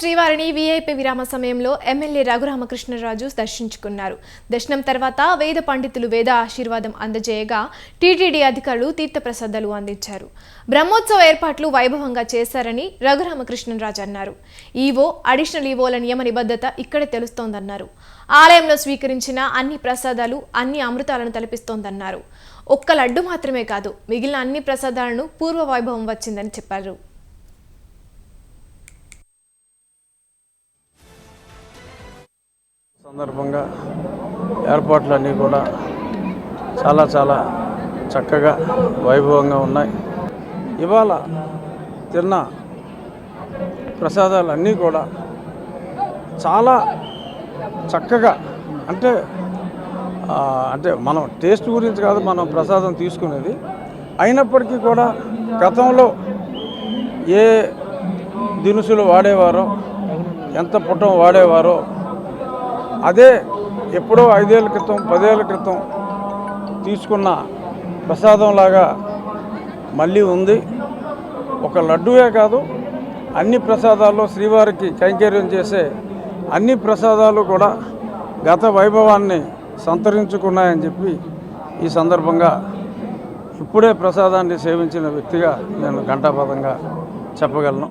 శ్రీవారిని వీఐపీ విరామ సమయంలో ఎమ్మెల్యే రఘురామకృష్ణరాజు దర్శించుకున్నారు. దర్శనం తర్వాత వేద పండితులు వేద ఆశీర్వాదం అందజేయగా టీటీడీ అధికారులు తీర్థప్రసాదాలు అందించారు. బ్రహ్మోత్సవ ఏర్పాట్లు వైభవంగా చేశారని రఘురామకృష్ణరాజు అన్నారు. ఈవో అడిషనల్ ఈవోల నియమ నిబద్ధత ఇక్కడే తెలుస్తోందన్నారు. ఆలయంలో స్వీకరించిన అన్ని ప్రసాదాలు అన్ని అమృతాలను తలపిస్తోందన్నారు. ఒక్క లడ్డు మాత్రమే కాదు మిగిలిన అన్ని ప్రసాదాలను పూర్వ వైభవం వచ్చిందని చెప్పారు. సందర్భంగా ఏర్పాట్లన్నీ కూడా చాలా చాలా చక్కగా వైభవంగా ఉన్నాయి. ఇవాళ తిన్న ప్రసాదాలన్నీ కూడా చాలా చక్కగా అంటే అంటే మనం టేస్ట్ గురించి కాదు మనం ప్రసాదం తీసుకునేది. అయినప్పటికీ కూడా గతంలో ఏ దినుసులు వాడేవారో ఎంత పుట్టం వాడేవారో అదే ఎప్పుడో ఐదేళ్ళ క్రితం పదేళ్ళ క్రితం తీసుకున్న ప్రసాదంలాగా మళ్ళీ ఉంది. ఒక లడ్డూయే కాదు అన్ని ప్రసాదాల్లో శ్రీవారికి కైంకర్యం చేసే అన్ని ప్రసాదాలు కూడా గత వైభవాన్ని సంతరించుకున్నాయని చెప్పి ఈ సందర్భంగా ఇప్పుడే ప్రసాదాన్ని సేవించిన వ్యక్తిగా నేను ఘంటాపదంగా చెప్పగలను.